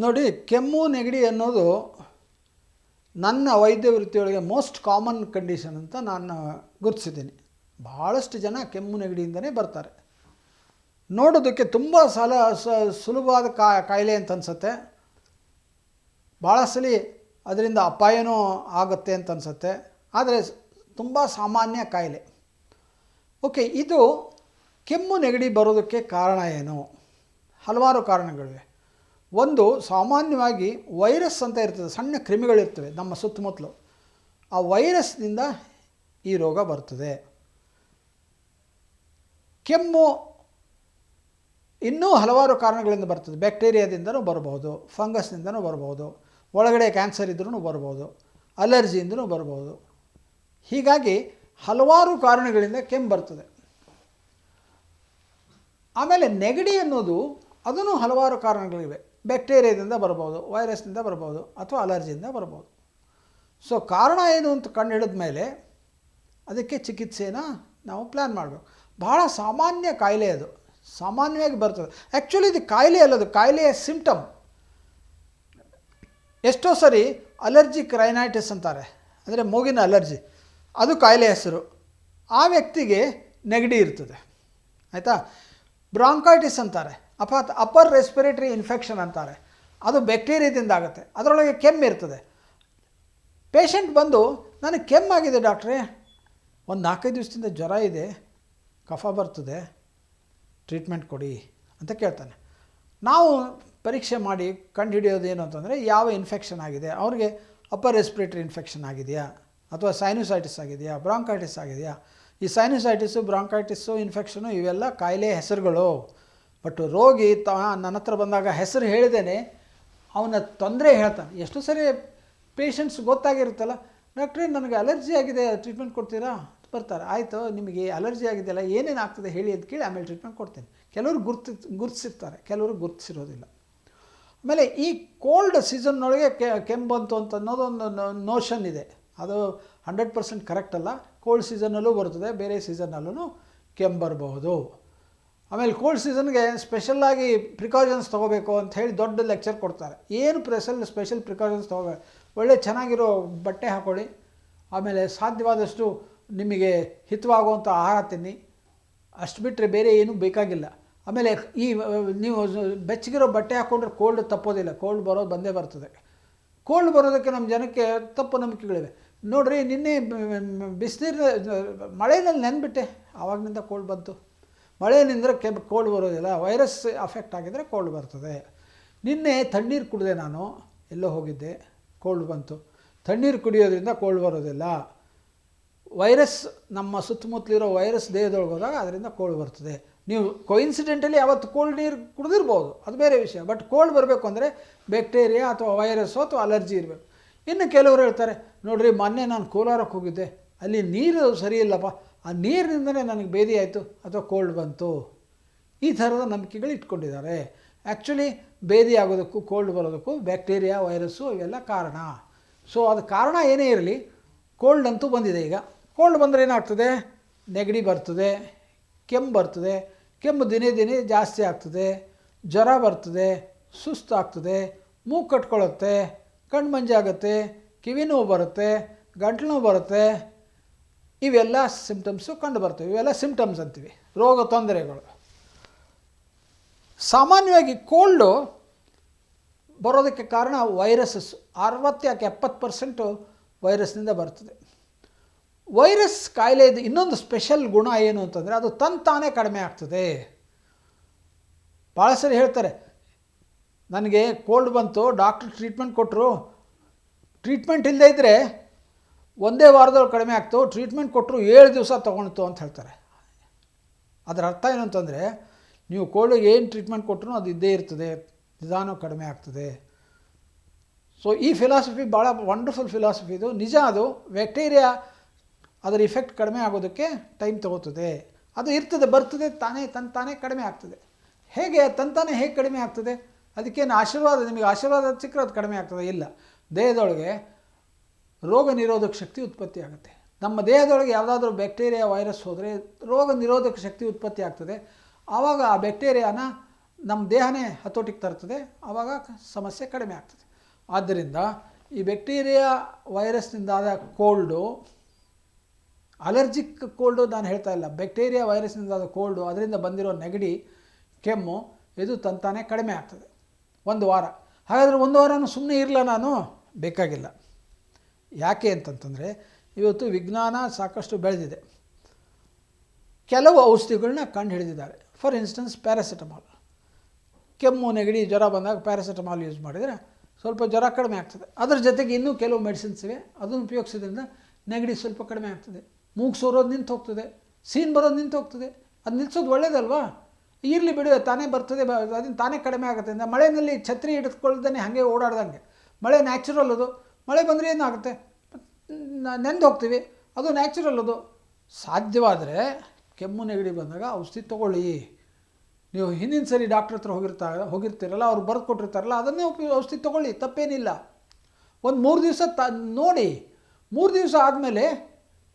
ನೋಡಿ, ಕೆಮ್ಮು, ನೆಗಡಿ ಅನ್ನೋದು ನನ್ನ ವೈದ್ಯ ವೃತ್ತಿಯೊಳಗೆ ಮೋಸ್ಟ್ ಕಾಮನ್ ಕಂಡೀಷನ್ ಅಂತ ನಾನು ಗುರುತಿಸಿದ್ದೀನಿ. ಭಾಳಷ್ಟು ಜನ ಕೆಮ್ಮು, ನೆಗಡಿಯಿಂದನೇ ಬರ್ತಾರೆ. ನೋಡೋದಕ್ಕೆ ತುಂಬ ಸಲ ಸುಲಭವಾದ ಕಾಯಿಲೆ ಅಂತ ಅನಿಸುತ್ತೆ. ಭಾಳ ಸಲ ಅದರಿಂದ ಅಪಾಯನೂ ಆಗುತ್ತೆ ಅಂತ ಅನಿಸುತ್ತೆ. ಆದರೆ ತುಂಬ ಸಾಮಾನ್ಯ ಕಾಯಿಲೆ. ಓಕೆ, ಇದು ಕೆಮ್ಮು, ನೆಗಡಿ ಬರೋದಕ್ಕೆ ಕಾರಣ ಏನು? ಹಲವಾರು ಕಾರಣಗಳಿವೆ. ಒಂದು ಸಾಮಾನ್ಯವಾಗಿ ವೈರಸ್ ಅಂತ ಇರ್ತದೆ, ಸಣ್ಣ ಕ್ರಿಮಿಗಳಿರ್ತವೆ ನಮ್ಮ ಸುತ್ತಮುತ್ತಲು. ಆ ವೈರಸ್ನಿಂದ ಈ ರೋಗ ಬರ್ತದೆ. ಕೆಮ್ಮು ಇನ್ನೂ ಹಲವಾರು ಕಾರಣಗಳಿಂದ ಬರ್ತದೆ. ಬ್ಯಾಕ್ಟೀರಿಯಾದಿಂದನೂ ಬರಬಹುದು, ಫಂಗಸ್ನಿಂದನೂ ಬರಬಹುದು, ಒಳಗಡೆ ಕ್ಯಾನ್ಸರ್ ಇದ್ರೂ ಬರ್ಬೋದು ಅಲರ್ಜಿಯಿಂದನೂ ಬರ್ಬೋದು ಹೀಗಾಗಿ ಹಲವಾರು ಕಾರಣಗಳಿಂದ ಕೆಮ್ಮು ಬರ್ತದೆ. ಆಮೇಲೆ ನೆಗಡಿ ಅನ್ನೋದು ಅದನ್ನು ಹಲವಾರು ಕಾರಣಗಳಿವೆ. ಬ್ಯಾಕ್ಟೀರಿಯಾದಿಂದ ಬರ್ಬೋದು ವೈರಸ್ನಿಂದ ಬರ್ಬೋದು ಅಥವಾ ಅಲರ್ಜಿಯಿಂದ ಬರ್ಬೋದು. ಸೊ ಕಾರಣ ಏನು ಅಂತ ಕಂಡು ಹಿಡಿದ ಮೇಲೆ ಅದಕ್ಕೆ ಚಿಕಿತ್ಸೆನ ನಾವು ಪ್ಲ್ಯಾನ್ ಮಾಡಬೇಕು. ಬಹಳ ಸಾಮಾನ್ಯ ಕಾಯಿಲೆ ಅದು. ಸಾಮಾನ್ಯವಾಗಿ ಬರ್ತದೆ. ಆ್ಯಕ್ಚುಲಿ ಇದು ಕಾಯಿಲೆ ಅಲ್ಲದು ಕಾಯಿಲೆಯ ಸಿಂಪ್ಟಮ್ ಎಷ್ಟೋ ಸರಿ ಅಲರ್ಜಿಕ್ ರೈನೈಟಿಸ್ ಅಂತಾರೆ. ಅಂದರೆ ಮೂಗಿನ ಅಲರ್ಜಿ ಅದು ಕಾಯಿಲೆ ಹೆಸರು. ಆ ವ್ಯಕ್ತಿಗೆ ನೆಗಡಿ ಇರ್ತದೆ. ಆಯಿತಾ? ಬ್ರಾಂಕೈಟಿಸ್ ಅಂತಾರೆ. ಅಪ ಅಪ್ಪರ್ ರೆಸ್ಪಿರೇಟರಿ ಇನ್ಫೆಕ್ಷನ್ ಅಂತಾರೆ. ಅದು ಬ್ಯಾಕ್ಟೀರಿಯಾದಿಂದ ಆಗುತ್ತೆ. ಅದರೊಳಗೆ ಕೆಮ್ಮು ಇರ್ತದೆ. ಪೇಷಂಟ್ ಬಂದು ನನಗೆ ಕೆಮ್ಮಾಗಿದೆ ಡಾಕ್ಟ್ರೆ. ಒಂದು ನಾಲ್ಕೈದು ದಿವಸದಿಂದ ಜ್ವರ ಇದೆ. ಕಫ ಬರ್ತದೆ. ಟ್ರೀಟ್ಮೆಂಟ್ ಕೊಡಿ, ಅಂತ ಕೇಳ್ತಾನೆ. ನಾವು ಪರೀಕ್ಷೆ ಮಾಡಿ ಕಂಡುಹಿಡಿಯೋದು ಏನು ಅಂತಂದರೆ, ಯಾವ ಇನ್ಫೆಕ್ಷನ್ ಆಗಿದೆ? ಅವ್ರಿಗೆ ಅಪ್ಪರ್ ರೆಸ್ಪಿರೇಟರಿ ಇನ್ಫೆಕ್ಷನ್ ಆಗಿದೆಯಾ? ಅಥವಾ ಸೈನುಸೈಟಿಸ್ ಆಗಿದೆಯಾ? ಬ್ರಾಂಕೈಟಿಸ್ ಆಗಿದೆಯಾ? ಈ ಸೈನುಸೈಟಿಸು ಬ್ರಾಂಕೈಟಿಸು ಇನ್ಫೆಕ್ಷನು ಇವೆಲ್ಲ ಕಾಯಿಲೆ ಹೆಸರುಗಳು. ಬಟ್ ರೋಗಿ ತ ನನ್ನ ಹತ್ರ ಬಂದಾಗ ಹೆಸರು ಹೇಳಿದ್ದೇನೆ, ಅವನ ತೊಂದರೆ ಹೇಳ್ತಾನೆ. ಎಷ್ಟು ಸರಿ ಪೇಷಂಟ್ಸ್ ಗೊತ್ತಾಗಿರುತ್ತಲ್ಲ, ಡಾಕ್ಟ್ರೇ, ನನಗೆ ಅಲರ್ಜಿ ಆಗಿದೆ ಟ್ರೀಟ್ಮೆಂಟ್ ಕೊಡ್ತೀರಾ? ಬರ್ತಾರೆ. ಆಯಿತು, ನಿಮಗೆ ಅಲರ್ಜಿ ಆಗಿದೆಯಲ್ಲ, ಏನೇನು ಆಗ್ತದೆ ಹೇಳಿ ಅಂತ ಕೇಳಿ ಆಮೇಲೆ ಟ್ರೀಟ್ಮೆಂಟ್ ಕೊಡ್ತೀನಿ. ಕೆಲವರು ಗುರ್ತಿ ಗುರ್ತಿಸಿರ್ತಾರೆ ಕೆಲವರು ಗುರ್ತಿಸಿರೋದಿಲ್ಲ. ಆಮೇಲೆ ಈ ಕೋಲ್ಡ್ ಸೀಸನ್ನೊಳಗೆ ಬಂತು ಅಂತ ಅನ್ನೋದು ಒಂದು ನೋಷನ್ ಇದೆ. ಅದು ಹಂಡ್ರೆಡ್ ಪರ್ಸೆಂಟ್ ಕರೆಕ್ಟ್ ಅಲ್ಲ. ಕೋಲ್ಡ್ ಸೀಸನ್ನಲ್ಲೂ ಬರ್ತದೆ ಬೇರೆ ಸೀಸನ್ನಲ್ಲೂ ಕೆಮ್ಮು ಬರಬಹುದು ಆಮೇಲೆ ಕೋಲ್ಡ್ ಸೀಸನ್ಗೆ ಸ್ಪೆಷಲ್ಲಾಗಿ ಪ್ರಿಕಾಷನ್ಸ್ ತೊಗೋಬೇಕು ಅಂತ ಹೇಳಿ ದೊಡ್ಡ ಲೆಕ್ಚರ್ ಕೊಡ್ತಾರೆ. ಏನು ಪ್ರೆಸಲ್ ಸ್ಪೆಷಲ್ ಪ್ರಿಕಾಷನ್ಸ್ ತೊಗೋಬೇಕು? ಒಳ್ಳೆ ಚೆನ್ನಾಗಿರೋ ಬಟ್ಟೆ ಹಾಕೊಳ್ಳಿ. ಆಮೇಲೆ ಸಾಧ್ಯವಾದಷ್ಟು ನಿಮಗೆ ಹಿತವಾಗುವಂಥ ಆಹಾರ ತಿನ್ನಿ. ಅಷ್ಟು ಬಿಟ್ಟರೆ ಬೇರೆ ಏನೂ ಬೇಕಾಗಿಲ್ಲ. ಆಮೇಲೆ ಈ, ನೀವು ಬೆಚ್ಚಗಿರೋ ಬಟ್ಟೆ ಹಾಕ್ಕೊಂಡ್ರೆ ಕೋಲ್ಡ್ ತಪ್ಪೋದಿಲ್ಲ. ಕೋಲ್ಡ್ ಬರೋದು ಬಂದೇ ಬರ್ತದೆ. ಕೋಲ್ಡ್ ಬರೋದಕ್ಕೆ ನಮ್ಮ ಜನಕ್ಕೆ ತಪ್ಪು ನಂಬಿಕೆಗಳಿವೆ. ನೋಡ್ರಿ, ನಿನ್ನೆ ಬಿಸಿನೀರು ಮಳೆಯಲ್ಲಿ ನೆನ್ಬಿಟ್ಟೆ. ಆವಾಗಿನಿಂದ ಕೋಲ್ಡ್ ಬಂತು. ಮಳೆ ನಿಂದರೆ ಕೆಬ್ ಕೋಲ್ಡ್ ಬರೋದಿಲ್ಲ ವೈರಸ್ ಅಫೆಕ್ಟ್ ಆಗಿದರೆ ಕೋಲ್ಡ್ ಬರ್ತದೆ. ನಿನ್ನೆ ತಣ್ಣೀರು ಕುಡಿದೆ ನಾನು, ಎಲ್ಲೋ ಹೋಗಿದ್ದೆ ಕೋಲ್ಡ್ ಬಂತು. ತಣ್ಣೀರು ಕುಡಿಯೋದ್ರಿಂದ ಕೋಲ್ಡ್ ಬರೋದಿಲ್ಲ. ವೈರಸ್ ನಮ್ಮ ಸುತ್ತಮುತ್ತಲಿರೋ ವೈರಸ್ ದೇಹದೊಳಗೆ ಹೋದಾಗ ಅದರಿಂದ ಕೋಲ್ಡ್ ಬರ್ತದೆ. ನೀವು ಕೊಇನ್ಸಿಡೆಂಟಲಿ ಅವತ್ತು ಕೋಲ್ಡ್ ನೀರು ಕುಡಿದಿರ್ಬೋದು, ಅದು ಬೇರೆ ವಿಷಯ. ಬಟ್ ಕೋಲ್ಡ್ ಬರಬೇಕು ಅಂದರೆ ಬ್ಯಾಕ್ಟೀರಿಯಾ ಅಥವಾ ವೈರಸ್ಸು ಅಥವಾ ಅಲರ್ಜಿ ಇರಬೇಕು. ಇನ್ನು ಕೆಲವರು ಹೇಳ್ತಾರೆ, ನೋಡಿರಿ ಮೊನ್ನೆ ನಾನು ಕೋಲಾರಕ್ಕೆ ಹೋಗಿದ್ದೆ, ಅಲ್ಲಿ ನೀರು ಸರಿ ಇಲ್ಲಪ್ಪ. ಆ ನೀರಿನಿಂದಲೇ ನನಗೆ ಬೇದಿ ಆಯಿತು ಅಥವಾ ಕೋಲ್ಡ್ ಬಂತು. ಈ ಥರದ ನಂಬಿಕೆಗಳು ಇಟ್ಕೊಂಡಿದ್ದಾರೆ. ಆ್ಯಕ್ಚುಲಿ ಬೇದಿ ಆಗೋದಕ್ಕೂ, ಕೋಲ್ಡ್ ಬರೋದಕ್ಕೂ ಬ್ಯಾಕ್ಟೀರಿಯಾ, ವೈರಸ್ಸು ಇವೆಲ್ಲ ಕಾರಣ. ಸೊ ಅದು ಕಾರಣ ಏನೇ ಇರಲಿ, ಕೋಲ್ಡ್ ಅಂತೂ ಬಂದಿದೆ ಈಗ. ಕೋಲ್ಡ್ ಬಂದರೆ ಏನಾಗ್ತದೆ? ನೆಗಡಿ ಬರ್ತದೆ, ಕೆಮ್ಮು ಬರ್ತದೆ, ಕೆಮ್ಮು ದಿನೇ ದಿನೇ ಜಾಸ್ತಿ ಆಗ್ತದೆ, ಜ್ವರ ಬರ್ತದೆ ಸುಸ್ತಾಗ್ತದೆ ಮೂಗು ಕಟ್ಕೊಳ್ಳುತ್ತೆ ಕಣ್ಮಂಜಾಗುತ್ತೆ, ಕಿವಿ ನೋವು ಬರುತ್ತೆ, ಗಂಟ್ಲು ನೋವು ಬರುತ್ತೆ ಇವೆಲ್ಲ ಸಿಂಪ್ಟಮ್ಸು ಕಂಡು ಬರ್ತವೆ. ಇವೆಲ್ಲ ಸಿಂಪ್ಟಮ್ಸ್ ಅಂತೀವಿ. ರೋಗ ತೊಂದರೆಗಳು. ಸಾಮಾನ್ಯವಾಗಿ ಕೋಲ್ಡು ಬರೋದಕ್ಕೆ ಕಾರಣ ವೈರಸಸ್ ಅರವತ್ತು ಯಾಕೆ ಎಪ್ಪತ್ತು ಪರ್ಸೆಂಟು ವೈರಸ್ನಿಂದ ಬರ್ತದೆ. ವೈರಸ್ ಕಾಯಿಲೆದು ಇನ್ನೊಂದು ಸ್ಪೆಷಲ್ ಗುಣ ಏನು ಅಂತಂದರೆ ಅದು ತಂತಾನೇ ಕಡಿಮೆ ಆಗ್ತದೆ. ಭಾಳ ಸರಿ ಹೇಳ್ತಾರೆ. ನನಗೆ ಕೋಲ್ಡ್ ಬಂತು ಡಾಕ್ಟ್ರ್ ಟ್ರೀಟ್ಮೆಂಟ್ ಕೊಟ್ಟರು ಟ್ರೀಟ್ಮೆಂಟ್ ಇಲ್ಲದೇ ಇದ್ದರೆ ಒಂದೇ ವಾರದೊಳಗೆ ಕಡಿಮೆ ಆಗ್ತು ಟ್ರೀಟ್ಮೆಂಟ್ ಕೊಟ್ಟರು ಏಳು ದಿವಸ ತೊಗೊಳ್ತು ಅಂತ ಹೇಳ್ತಾರೆ. ಅದರ ಅರ್ಥ ಏನು ಅಂತಂದರೆ ನೀವು ಕೋಳಿಗೆ ಏನು ಟ್ರೀಟ್ಮೆಂಟ್ ಕೊಟ್ಟರು ಅದು ಇದ್ದೇ ಇರ್ತದೆ ನಿಧಾನ ಕಡಿಮೆ ಆಗ್ತದೆ. ಸೊ ಈ ಫಿಲಾಸಫಿ ಭಾಳ ವಂಡರ್ಫುಲ್ ಫಿಲಾಸಫಿ ಇದು. ನಿಜ ಅದು. ಬ್ಯಾಕ್ಟೀರಿಯಾ ಅದರ ಇಫೆಕ್ಟ್ ಕಡಿಮೆ ಆಗೋದಕ್ಕೆ ಟೈಮ್ ತಗೋತದೆ. ಅದು ಇರ್ತದೆ, ಬರ್ತದೆ, ತಾನೇ ತನ್ನ ತಾನೇ ಕಡಿಮೆ ಆಗ್ತದೆ. ಹೇಗೆ ತಂತಾನೇ ಹೇಗೆ ಕಡಿಮೆ ಆಗ್ತದೆ? ಅದಕ್ಕೇನು ಆಶೀರ್ವಾದ? ನಿಮಗೆ ಆಶೀರ್ವಾದ ಸಿಕ್ಕರೆ ಅದು ಕಡಿಮೆ ಆಗ್ತದೆ? ಇಲ್ಲ. ದೇಹದೊಳಗೆ ರೋಗ ನಿರೋಧಕ ಶಕ್ತಿ ಉತ್ಪತ್ತಿ ಆಗುತ್ತೆ. ನಮ್ಮ ದೇಹದೊಳಗೆ ಯಾವುದಾದ್ರೂ ಬ್ಯಾಕ್ಟೀರಿಯಾ, ವೈರಸ್ ಹೋದರೆ ರೋಗ ನಿರೋಧಕ ಶಕ್ತಿ ಉತ್ಪತ್ತಿ ಆಗ್ತದೆ. ಆವಾಗ ಆ ಬ್ಯಾಕ್ಟೀರಿಯಾನ ನಮ್ಮ ದೇಹನೇ ಹತೋಟಿಗೆ ತರ್ತದೆ. ಆವಾಗ ಸಮಸ್ಯೆ ಕಡಿಮೆ ಆಗ್ತದೆ. ಆದ್ದರಿಂದ ಈ ಬ್ಯಾಕ್ಟೀರಿಯಾ ವೈರಸ್ನಿಂದಾದ ಕೋಲ್ಡು, ಅಲರ್ಜಿಕ್ ಕೋಲ್ಡು ನಾನು ಹೇಳ್ತಾ ಇಲ್ಲ. ಬ್ಯಾಕ್ಟೀರಿಯಾ ವೈರಸ್ನಿಂದಾದ ಕೋಲ್ಡು, ಅದರಿಂದ ಬಂದಿರೋ ನೆಗಡಿ, ಕೆಮ್ಮು, ಇದು ತಂತಾನೆ ಕಡಿಮೆ ಆಗ್ತದೆ. ಒಂದು ವಾರ. ಹಾಗಾದರೆ ಒಂದು ವಾರನೂ ಸುಮ್ಮನೆ ಇರಲ್ಲ ನಾನು? ಬೇಕಾಗಿಲ್ಲ. ಯಾಕೆ ಅಂತಂತಂದರೆ ಇವತ್ತು ವಿಜ್ಞಾನ ಸಾಕಷ್ಟು ಬೆಳೆದಿದೆ. ಕೆಲವು ಔಷಧಿಗಳನ್ನ ಕಂಡು ಹಿಡಿದಿದ್ದಾರೆ ಫಾರ್ ಇನ್ಸ್ಟೆನ್ಸ್ ಪ್ಯಾರಾಸಿಟಮಾಲ್ ಕೆಮ್ಮು, ನೆಗಡಿ, ಜ್ವರ ಬಂದಾಗ ಪ್ಯಾರಾಸಿಟಮಾಲ್ ಯೂಸ್ ಮಾಡಿದರೆ ಸ್ವಲ್ಪ ಜ್ವರ ಕಡಿಮೆ ಆಗ್ತದೆ. ಅದರ ಜೊತೆಗೆ ಇನ್ನೂ ಕೆಲವು ಮೆಡಿಸಿನ್ಸ್ ಇವೆ. ಅದನ್ನು ಉಪಯೋಗಿಸೋದ್ರಿಂದ ನೆಗಡಿ ಸ್ವಲ್ಪ ಕಡಿಮೆ ಆಗ್ತದೆ. ಮೂಗು ಸೋರೋದು ನಿಂತು ಹೋಗ್ತದೆ. ಸೀನ್ ಬರೋದು ನಿಂತು ಹೋಗ್ತದೆ. ಅದು ನಿಲ್ಸೋದು ಒಳ್ಳೇದಲ್ವಾ? ಇರಲಿ ಬಿಡು, ತಾನೇ ಬರ್ತದೆ ಅದನ್ನು ತಾನೇ ಕಡಿಮೆ ಆಗುತ್ತೆ. ಅಂದರೆ ಮಳೆಯಲ್ಲಿ ಛತ್ರಿ ಹಿಡಿದುಕೊಳ್ದೇ ಹಾಗೆ ಓಡಾಡ್ದಂಗೆ. ಮಳೆ ನ್ಯಾಚುರಲ್ ಅದು. ಮಳೆ ಬಂದರೆ ಏನಾಗುತ್ತೆ? ನೆಂದು ಹೋಗ್ತೀವಿ. ಅದು ನ್ಯಾಚುರಲ್ ಅದು. ಸಾಧ್ಯವಾದರೆ ಕೆಮ್ಮು ನೆಗಡಿ ಬಂದಾಗ ಔಷಧಿ ತೊಗೊಳ್ಳಿ. ನೀವು ಹಿಂದಿನ ಸರಿ ಡಾಕ್ಟ್ರ್ ಹತ್ರ ಹೋಗಿರ್ತಾ, ಹೋಗಿರ್ತೀರಲ್ಲ, ಅವ್ರು ಬರೆದು ಕೊಟ್ಟಿರ್ತಾರಲ್ಲ ಅದನ್ನೇ ಉಪಯೋಗ ಔಷಧಿ ತೊಗೊಳ್ಳಿ, ತಪ್ಪೇನಿಲ್ಲ. ಒಂದು ಮೂರು ದಿವಸ ತ, ನೋಡಿ. ಮೂರು ದಿವಸ ಆದಮೇಲೆ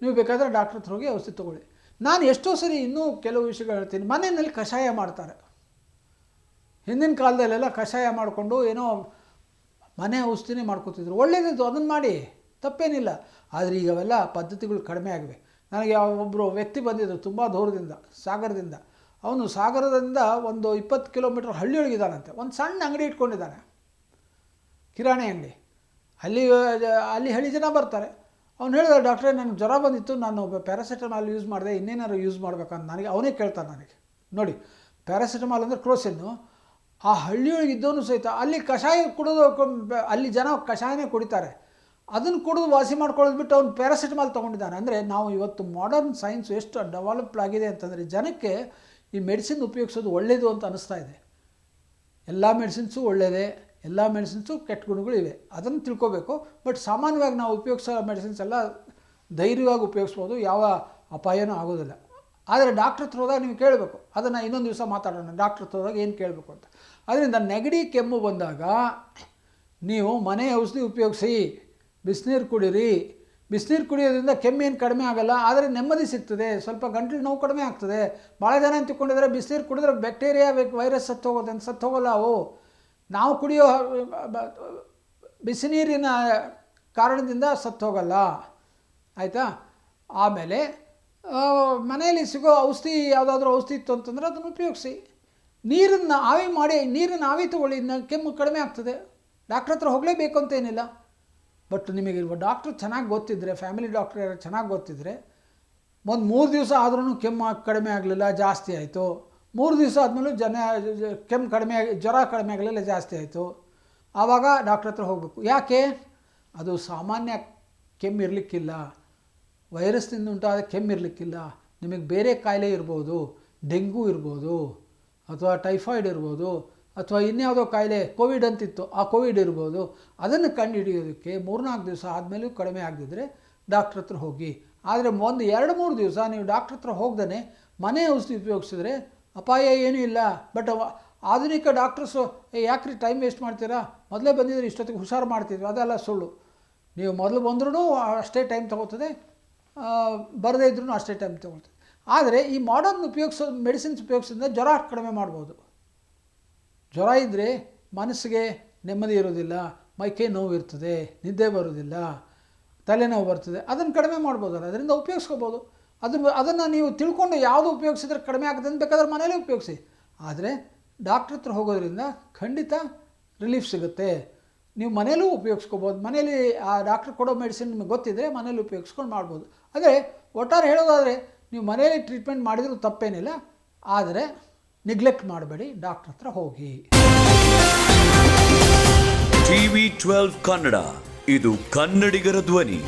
ನೀವು ಬೇಕಾದರೆ ಡಾಕ್ಟ್ರ್ ಹತ್ರ ಹೋಗಿ ಔಷಧಿ ತೊಗೊಳ್ಳಿ. ನಾನು ಎಷ್ಟೋ ಸರಿ ಇನ್ನೂ ಕೆಲವು ವಿಷಯಗಳು ಹೇಳ್ತೀನಿ. ಮನೆಯಲ್ಲಿ ಕಷಾಯ ಮಾಡ್ತಾರೆ. ಹಿಂದಿನ ಕಾಲದಲ್ಲೆಲ್ಲ ಕಷಾಯ ಮಾಡಿಕೊಂಡು ಏನೋ ಮನೆ ಔಷಧಿನೇ ಮಾಡ್ಕೋತಿದ್ರು. ಒಳ್ಳೇದಿತ್ತು ಅದನ್ನು ಮಾಡಿ. ತಪ್ಪೇನಿಲ್ಲ. ಆದರೆ ಈಗ ಅವೆಲ್ಲ ಪದ್ಧತಿಗಳು ಕಡಿಮೆ ಆಗಿವೆ. ನನಗೆ ಒಬ್ಬರು ವ್ಯಕ್ತಿ ಬಂದಿದ್ದರು ತುಂಬ ದೂರದಿಂದ, ಸಾಗರದಿಂದ. ಅವನು ಸಾಗರದಿಂದ ಒಂದು ಇಪ್ಪತ್ತು ಕಿಲೋಮೀಟ್ರ್ ಹಳ್ಳಿಯೊಳಗಿದ್ದಾನಂತೆ. ಒಂದು ಸಣ್ಣ ಅಂಗಡಿ ಇಟ್ಕೊಂಡಿದ್ದಾನೆ. ಕಿರಾಣಿ ಅಂಗಡಿ ಅಲ್ಲಿ ಅಲ್ಲಿ ಹಳ್ಳಿ ಜನ ಬರ್ತಾರೆ. ಅವ್ನು ಹೇಳಿದ, ಡಾಕ್ಟ್ರೇ, ನನಗೆ ಜ್ವರ ಬಂದಿತ್ತು. ನಾನು ಪ್ಯಾರಾಸಿಟಮಾಲ್ ಯೂಸ್ ಮಾಡಿದೆ. ಇನ್ನೇನಾದ್ರು ಯೂಸ್ ಮಾಡ್ಬೇಕಂತ. ನನಗೆ, ಅವನೇ ಕೇಳ್ತಾನೆ ನನಗೆ. ನೋಡಿ, ಪ್ಯಾರಾಸಿಟಮಾಲ್ ಅಂದರೆ ಕ್ರೋಸಿನ್ನು. ಆ ಹಳ್ಳಿಯೊಳಗೆ ಇದ್ದವನು ಸಹಿತ ಅಲ್ಲಿ ಕಷಾಯ ಕುಡಿದು ಅಲ್ಲಿ ಜನ ಕಷಾಯನೇ ಕುಡಿತಾರೆ. ಅದನ್ನು ಕುಡಿದು ವಾಸಿ ಮಾಡ್ಕೊಳ್ಳೋದು ಬಿಟ್ಟು ಅವ್ನು ಪ್ಯಾರಾಸಿಟಮಾಲ್ ತೊಗೊಂಡಿದ್ದಾನೆ. ಅಂದರೆ ನಾವು ಇವತ್ತು ಮಾಡರ್ನ್ ಸೈನ್ಸ್ ಎಷ್ಟು ಡೆವಲಪ್ಡ್ ಆಗಿದೆ ಅಂತಂದರೆ ಜನಕ್ಕೆ ಈ ಮೆಡಿಸಿನ್ ಉಪಯೋಗಿಸೋದು ಒಳ್ಳೆಯದು ಅಂತ ಅನ್ನಿಸ್ತಾ ಇದೆ. ಎಲ್ಲ ಮೆಡಿಸಿನ್ಸು ಒಳ್ಳೆಯದೇ ಎಲ್ಲ ಮೆಡಿಸಿನ್ಸು ಕೆಟ್ಟ ಗುಣಗಳು ಇವೆ. ಅದನ್ನು ತಿಳ್ಕೊಬೇಕು. ಬಟ್ ಸಾಮಾನ್ಯವಾಗಿ ನಾವು ಉಪಯೋಗಿಸೋ ಮೆಡಿಸಿನ್ಸ್ ಎಲ್ಲ ಧೈರ್ಯವಾಗಿ ಉಪಯೋಗಿಸ್ಬೋದು. ಯಾವ ಅಪಾಯನೂ ಆಗೋದಿಲ್ಲ. ಆದರೆ ಡಾಕ್ಟ್ರ್ ಹತ್ರ ಹೋದಾಗ ನೀವು ಕೇಳಬೇಕು. ಅದನ್ನು ಇನ್ನೊಂದು ದಿವಸ ಮಾತಾಡೋಣ. ಡಾಕ್ಟ್ರ್ ಹತ್ರ ಹೋದಾಗ ಏನು ಕೇಳಬೇಕು ಅಂತ. ಅದರಿಂದ ನೆಗಡಿ ಕೆಮ್ಮು ಬಂದಾಗ ನೀವು ಮನೆ ಔಷಧಿ ಉಪಯೋಗಿಸಿ, ಬಿಸಿನೀರು ಕುಡೀರಿ. ಬಿಸಿನೀರು ಕುಡಿಯೋದ್ರಿಂದ ಕೆಮ್ಮೇನು ಕಡಿಮೆ ಆಗಲ್ಲ, ಆದರೆ ನೆಮ್ಮದಿ ಸಿಗ್ತದೆ. ಸ್ವಲ್ಪ ಗಂಟಲು ನೋವು ಕಡಿಮೆ ಆಗ್ತದೆ. ಭಾಳ ಜನ ಅಂತ ಬಿಸಿನೀರು ಕುಡಿದ್ರೆ ಬ್ಯಾಕ್ಟೀರಿಯಾ ವೈರಸ್ ಸತ್ತು ಹೋಗುತ್ತೆ ಅಂತ. ಸತ್ತು ಹೋಗಲ್ಲ ಅವು. ನಾವು ಕುಡಿಯೋ ಬಿಸಿನೀರಿನ ಬಿಸಿ ನೀರಿನ ಕಾರಣದಿಂದ ಸತ್ತು ಹೋಗಲ್ಲ. ಆಯಿತಾ? ಆಮೇಲೆ ಮನೆಯಲ್ಲಿ ಸಿಗೋ ಔಷಧಿ ಯಾವುದಾದ್ರೂ ಔಷಧಿ ಇತ್ತು ಅಂತಂದರೆ ಅದನ್ನು ಉಪಯೋಗಿಸಿ. ನೀರನ್ನು ಆವಿ ಮಾಡಿ, ನೀರನ್ನು ಆವಿ ತಗೊಳ್ಳಿ ಕೆಮ್ಮು ಕಡಿಮೆ ಆಗ್ತದೆ. ಡಾಕ್ಟ್ರ್ ಹತ್ರ ಹೋಗಲೇಬೇಕು ಅಂತೇನಿಲ್ಲ ಬಟ್ ನಿಮಗೆ ಡಾಕ್ಟ್ರ್ ಚೆನ್ನಾಗಿ ಗೊತ್ತಿದ್ದರೆ ಫ್ಯಾಮಿಲಿ ಡಾಕ್ಟ್ರ್ ಯಾರು ಚೆನ್ನಾಗಿ ಗೊತ್ತಿದ್ದರೆ ಒಂದು ಮೂರು ದಿವಸ ಆದ್ರೂ ಕೆಮ್ಮು ಕಡಿಮೆ ಆಗಲಿಲ್ಲ, ಜಾಸ್ತಿ ಆಯಿತು. ಮೂರು ದಿವಸ ಆದಮೇಲೆ ಜನ, ಕೆಮ್ಮು ಕಡಿಮೆ ಜ್ವರ ಕಡಿಮೆ ಆಗಲಿಲ್ಲ, ಜಾಸ್ತಿ ಆಯಿತು. ಆವಾಗ ಡಾಕ್ಟ್ರ್ ಹತ್ರ ಹೋಗಬೇಕು. ಯಾಕೆ? ಅದು ಸಾಮಾನ್ಯ ಕೆಮ್ಮು ಇರಲಿಕ್ಕಿಲ್ಲ. ವೈರಸ್ನಿಂದ ಉಂಟಾದ ಕೆಮ್ಮಿರಲಿಕ್ಕಿಲ್ಲ. ನಿಮಗೆ ಬೇರೆ ಕಾಯಿಲೆ ಇರ್ಬೋದು, ಡೆಂಗು ಇರ್ಬೋದು, ಅಥವಾ ಟೈಫಾಯ್ಡ್ ಇರ್ಬೋದು, ಅಥವಾ ಇನ್ಯಾವುದೋ ಕಾಯಿಲೆ ಕೋವಿಡ್ ಅಂತಿತ್ತು, ಆ ಕೋವಿಡ್ ಇರ್ಬೋದು, ಅದನ್ನು ಕಂಡುಹಿಡಿಯೋದಕ್ಕೆ ಮೂರ್ನಾಲ್ಕು ದಿವಸ ಆದಮೇಲೂ ಕಡಿಮೆ ಆಗದಿದ್ದರೆ ಡಾಕ್ಟ್ರ್ ಹತ್ರ ಹೋಗಿ. ಆದರೆ ಒಂದು ಎರಡು ಮೂರು ದಿವಸ ನೀವು ಡಾಕ್ಟ್ರ್ ಹತ್ರ ಹೋಗ್ದೇ ಮನೆ ಔಷಧಿ ಉಪಯೋಗಿಸಿದ್ರೆ ಅಪಾಯ ಏನೂ ಇಲ್ಲ. ಬಟ್ ಆಧುನಿಕ ಡಾಕ್ಟರ್ಸು, ಏ, ಯಾಕ್ರಿ ಟೈಮ್ ವೇಸ್ಟ್ ಮಾಡ್ತೀರಾ? ಮೊದಲೇ ಬಂದಿದ್ರೆ ಇಷ್ಟೊತ್ತಿಗೆ ಹುಷಾರು ಮಾಡ್ತಿದ್ವಿ. ಅದೆಲ್ಲ ಸುಳ್ಳು. ನೀವು ಮೊದಲು ಬಂದ್ರೂ ಅಷ್ಟೇ ಟೈಮ್ ತೊಗೋತದೆ. ಬರದೇ ಇದ್ರೂ ಅಷ್ಟೇ ಟೈಮ್ ತೊಗೊಳ್ತದೆ. ಆದರೆ ಈ ಮಾಡರ್ನ್ ಉಪಯೋಗಿಸೋ ಮೆಡಿಸಿನ್ಸ್ ಉಪಯೋಗಿಸೋದ್ರಿಂದ ಜ್ವರ ಕಡಿಮೆ ಮಾಡ್ಬೋದು. ಜ್ವರ ಇದ್ದರೆ ಮನಸ್ಸಿಗೆ ನೆಮ್ಮದಿ ಇರೋದಿಲ್ಲ ಮೈಕೈ ನೋವು ಇರ್ತದೆ, ನಿದ್ದೆ ಬರೋದಿಲ್ಲ, ತಲೆನೋವು ಬರ್ತದೆ, ಅದನ್ನು ಕಡಿಮೆ ಮಾಡ್ಬೋದಲ್ಲ, ಅದರಿಂದ ಉಪಯೋಗಿಸ್ಕೋಬೋದು. ಅದ್ರ, ಅದನ್ನು ನೀವು ತಿಳ್ಕೊಂಡು ಯಾವುದು ಉಪಯೋಗಿಸಿದ್ರೆ ಕಡಿಮೆ ಆಗ್ತದೆ ಅಂತ ಬೇಕಾದ್ರೆ ಮನೇಲೇ ಉಪಯೋಗಿಸಿ. ಆದರೆ ಡಾಕ್ಟ್ರ್ ಹತ್ರ ಹೋಗೋದ್ರಿಂದ ಖಂಡಿತ ರಿಲೀಫ್ ಸಿಗುತ್ತೆ. ನೀವು ಮನೇಲೂ ಉಪಯೋಗಿಸ್ಕೋಬೋದು. ಮನೇಲಿ ಆ ಡಾಕ್ಟ್ರ್ ಕೊಡೋ ಮೆಡಿಸಿನ್ ನಿಮಗೆ ಗೊತ್ತಿದ್ದರೆ ಮನೇಲಿ ಉಪಯೋಗಿಸ್ಕೊಂಡು ಮಾಡ್ಬೋದು. ಆದರೆ ಒಟ್ಟಾರೆ ಹೇಳೋದಾದರೆ, ನೀವು ಮನೇಲಿ ಟ್ರೀಟ್ಮೆಂಟ್ ಮಾಡಿದರೂ ತಪ್ಪೇನಿಲ್ಲ, ಆದರೆ ನೆಗ್ಲೆಕ್ಟ್ ಮಾಡಬೇಡಿ ಡಾಕ್ಟ್ರ್ ಹತ್ರ ಹೋಗಿ. ಟಿವಿ ಟ್ವೆಲ್ವ್ ಕನ್ನಡ, ಇದು ಕನ್ನಡಿಗರ ಧ್ವನಿ.